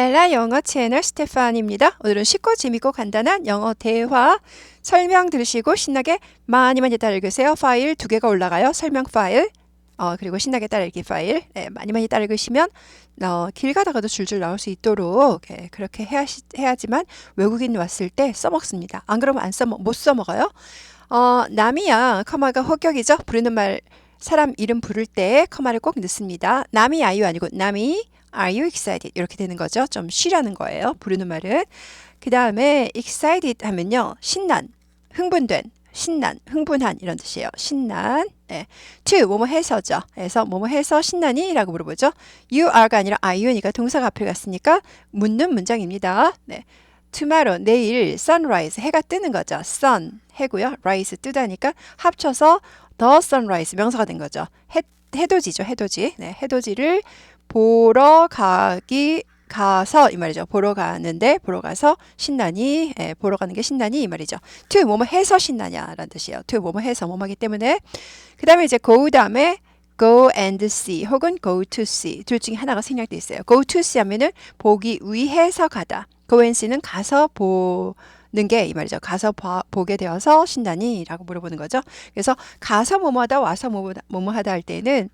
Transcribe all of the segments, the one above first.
랄라 영어 채널 스테판입니다. 오늘은 쉽고 재밌고 간단한 영어 대화 설명 들으시고 신나게 많이 많이 따라 읽으세요. 파일 두 개가 올라가요. 설명 파일 어, 그리고 신나게 따라 읽기 파일 네, 많이 많이 따라 읽으시면 어, 길 가다가도 줄줄 나올 수 있도록 예, 그렇게 해야, 해야지만 외국인 왔을 때 써먹습니다. 안 그러면 안 써먹 못 써먹어요. 어, 남이야 커마가 호격이죠. 부르는 말 사람 이름 부를 때 커마를 꼭 넣습니다. 남이 아유 아니고 남이 Are you excited? 이렇게 되는 거죠. 좀 쉬라는 거예요. 부르는 말은. 그 다음에 excited 하면요. 신난, 흥분된, 신난, 흥분한 이런 뜻이에요. 신난. 네. to 뭐뭐 해서죠. 그래서 뭐뭐 해서 신나니? 라고 물어보죠. you are가 아니라 are you니까 동사가 앞에 갔으니까 묻는 문장입니다. 네. tomorrow 내일 sunrise 해가 뜨는 거죠. sun 해고요. rise 뜨다니까 합쳐서 the sunrise 명사가 된 거죠. 해 해돋이죠. 해돋이. 네, 해돋이를 보러 가기 가서 이 말이죠. 보러 가는데 보러 가서 신나니 예, 보러 가는 게 신나니 이 말이죠. to 뭐뭐 해서 신나냐라는 뜻이에요. to 뭐뭐 해서 뭐뭐 하기 때문에 그 다음에 이제 go 다음에 go and see 혹은 go to see 둘 중에 하나가 생략돼 있어요. go to see 하면은 보기 위해서 가다. go and see는 가서 보 는 게 이 말이죠. 가서 봐, 보게 되어서 신나니라고 물어보는 거죠. 그래서 가서 뭐뭐하다 와서 뭐뭐하다 할 때는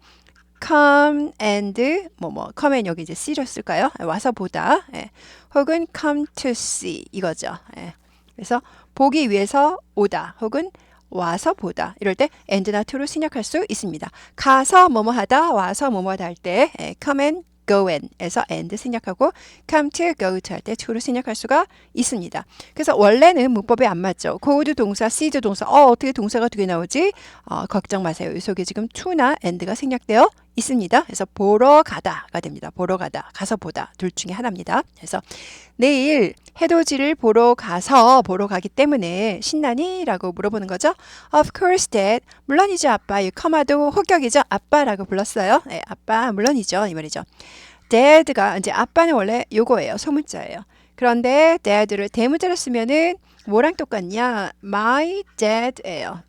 come and 뭐뭐 come and 여기 이제 C로 쓸까요? 와서 보다 예. 혹은 come to see 이거죠. 예. 그래서 보기 위해서 오다 혹은 와서 보다 이럴 때 and나 to로 생략할 수 있습니다. 가서 뭐뭐 하다 와서 뭐뭐 하다 할때 예. come and go in에서 and 생략하고 come to go to 할 때 to로 생략할 수가 있습니다. 그래서 원래는 문법에 안 맞죠. go도 동사, see도 동사. 어, 어떻게 동사가 두 개 나오지? 어, 걱정 마세요. 이 속에 지금 to나 and가 생략되어 있습니다. 그래서 보러 가다가 됩니다. 보러 가다, 가서 보다 둘 중에 하나입니다. 그래서 내일 해돋이를 보러 가서 보러 가기 때문에 신나니?라고 물어보는 거죠. Of course, Dad. 물론이죠, 아빠. 이 커마도 호격이죠. 아빠라고 불렀어요. 네, 아빠 물론이죠 이 말이죠. Dad가 이제 아빠는 원래 요거예요. 소문자예요. 그런데 dad를 대문자로 쓰면은 뭐랑 똑같냐? My dad예요.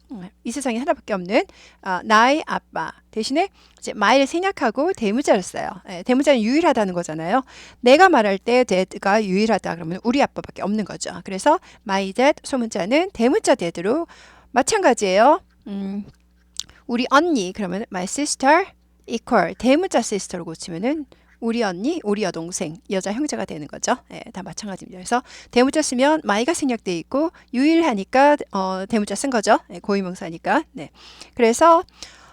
이 세상에 하나밖에 없는 어, 나의 아빠 대신에 이제 my를 생략하고 대문자를 써요. 예, 대문자는 유일하다는 거잖아요. 내가 말할 때 dad가 유일하다 그러면 우리 아빠밖에 없는 거죠. 그래서 my dad 소문자는 대문자 dad로 마찬가지예요. 음, 우리 언니 그러면 my sister equal 대문자 sister로 고치면은 우리 언니, 우리 여동생, 여자 형제가 되는 거죠. 예, 다 마찬가지입니다. 그래서 대문자 쓰면 마이가 생략돼 있고 유일하니까 어, 대문자 쓴 거죠. 예, 고유명사니까. 네. 그래서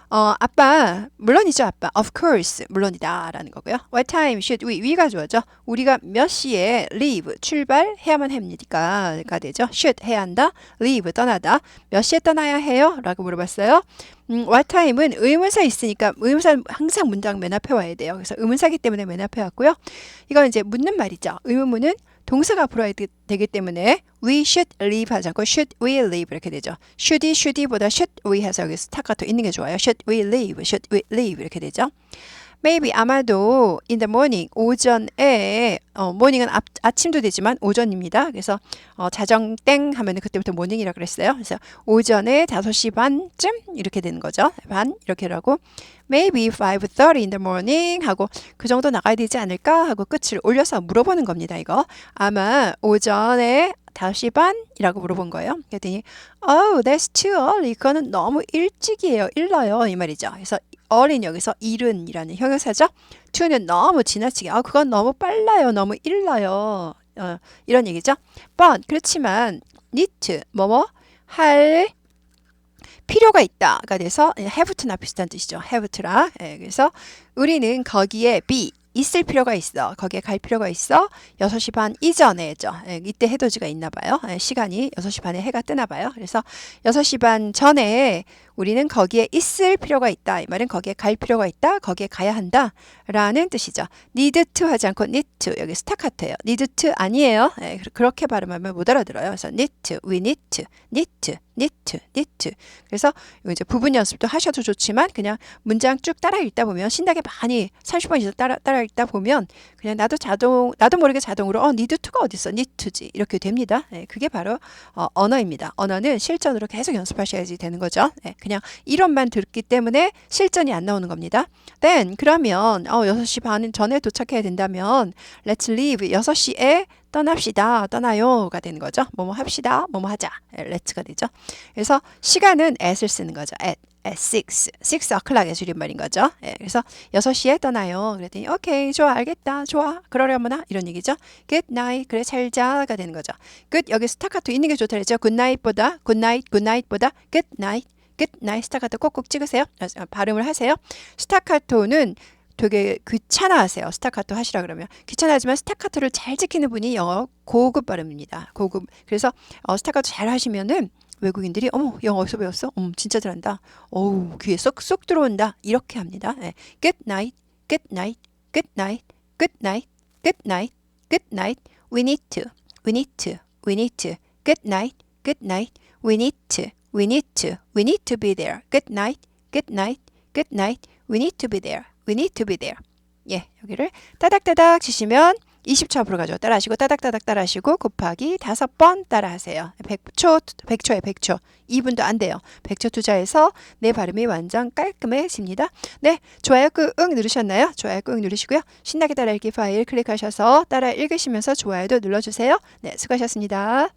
어, 아빠, 물론이죠, 아빠. Of course, 물론이다. 라는 거고요. What time should we? 위가 좋아죠. 우리가 몇 시에 leave, 출발해야만 합니까? 가 되죠. should 해야 한다. leave, 떠나다. 몇 시에 떠나야 해요? 라고 물어봤어요. 음, what time은 의문사 있으니까 의문사는 항상 문장 맨 앞에 와야 돼요. 그래서 의문사기 때문에 맨 앞에 왔고요. 이건 이제 묻는 말이죠. 의문문은 동사가 앞으로 되기 때문에 we should leave 하지 않고 should we leave 이렇게 되죠. should이 should이보다 should we 해서 여기 스타카토 있는 게 좋아요. should we leave, should we leave 이렇게 되죠. Maybe 아마도 in the morning 오전에 어, morning은 아, 아침도 되지만 오전입니다. 그래서 어, 자정 땡 하면 그때부터 morning이라 그랬어요. 그래서 오전에 5시 반쯤 이렇게 되는 거죠. 반 이렇게라고 maybe 5:30 in the morning 하고 그 정도 나가야 되지 않을까 하고 끝을 올려서 물어보는 겁니다. 이거 아마 오전에 5시 반이라고 물어본 거예요. 그랬더니 oh that's too early. 그거는 너무 일찍이에요. 일러요. 이 말이죠. 그래서 어린 여기서 이른이라는 형용사죠. to는 너무 지나치게 아 그건 너무 빨라요. 너무 일러요. 어, 이런 얘기죠. but 그렇지만 need 뭐뭐 할 필요가 있다가 돼서 have to나 비슷한 뜻이죠. have to라. 예, 그래서 우리는 거기에 be 있을 필요가 있어. 거기에 갈 필요가 있어. 6시 반 이전에죠. 예, 이때 해돋이가 있나 봐요. 예, 시간이 6시 반에 해가 뜨나 봐요. 그래서 6시 반 전에 우리는 거기에 있을 필요가 있다. 이 말은 거기에 갈 필요가 있다. 거기에 가야 한다. 라는 뜻이죠. need to 하지 않고 need to. 여기 스타카토예요. need to 아니에요. 예, 그렇게 발음하면 못 알아들어요. 그래서 need to, we need to, need to, need to, need to. 그래서 이제 부분 연습도 하셔도 좋지만 그냥 문장 쭉 따라 읽다 보면 신나게 많이 30번 이상 따라, 따라 읽다 보면 그냥 나도 자동, 나도 모르게 자동으로 어, need to가 어딨어? need to지. 이렇게 됩니다. 예, 그게 바로 어, 언어입니다. 언어는 실전으로 계속 연습하셔야지 되는 거죠. 예, 그냥 이론만 듣기 때문에 실전이 안 나오는 겁니다. then 그러면 어 6시 반 전에 도착해야 된다면 let's leave 6시에 떠납시다. 떠나요가 되는 거죠. 뭐뭐 합시다. 뭐뭐 하자. 예, let's가 되죠. 그래서 시간은 at을 쓰는 거죠. at at 6. 6 o'clock의 줄임말인 거죠. 예, 그래서 6시에 떠나요. 그랬더니 오케이 좋아 알겠다 좋아 그러려무나 이런 얘기죠. good night 그래 잘 자가 되는 거죠. good 여기 스타카토 있는 게 좋다 그랬죠. good night보다 good night good night보다 good night good night 스타카토 꼭꼭 찍으세요. 어, 발음을 하세요. 스타카토는 되게 귀찮아하세요. 스타카토 하시라 그러면 귀찮아하지만 스타카토를 잘 지키는 분이 영어 고급 발음입니다. 고급. 그래서 어, 스타카토 잘 하시면은 외국인들이 어머 영어 어디서 배웠어? 음 진짜 잘한다. 어우 귀에 쏙쏙 들어온다. 이렇게 합니다. 네. Good night, good night, good night, good night, good night, good night. We need to, we need to, we need to. Good night, good night. We need to, we need to, we need to be there. Good night, good night, good night. We need to be there. We need to be there. 예, 여기를 따닥따닥 치시면 20초 앞으로 가죠. 따라하시고 따닥따닥 따라하시고 곱하기 다섯 번 따라하세요. 100초, 100초에 100초. 2분도 안 돼요. 100초 투자해서 내 발음이 완전 깔끔해집니다. 네, 좋아요 꾹 누르셨나요? 좋아요 꾹 누르시고요. 신나게 따라 읽기 파일 클릭하셔서 따라 읽으시면서 좋아요도 눌러주세요. 네, 수고하셨습니다.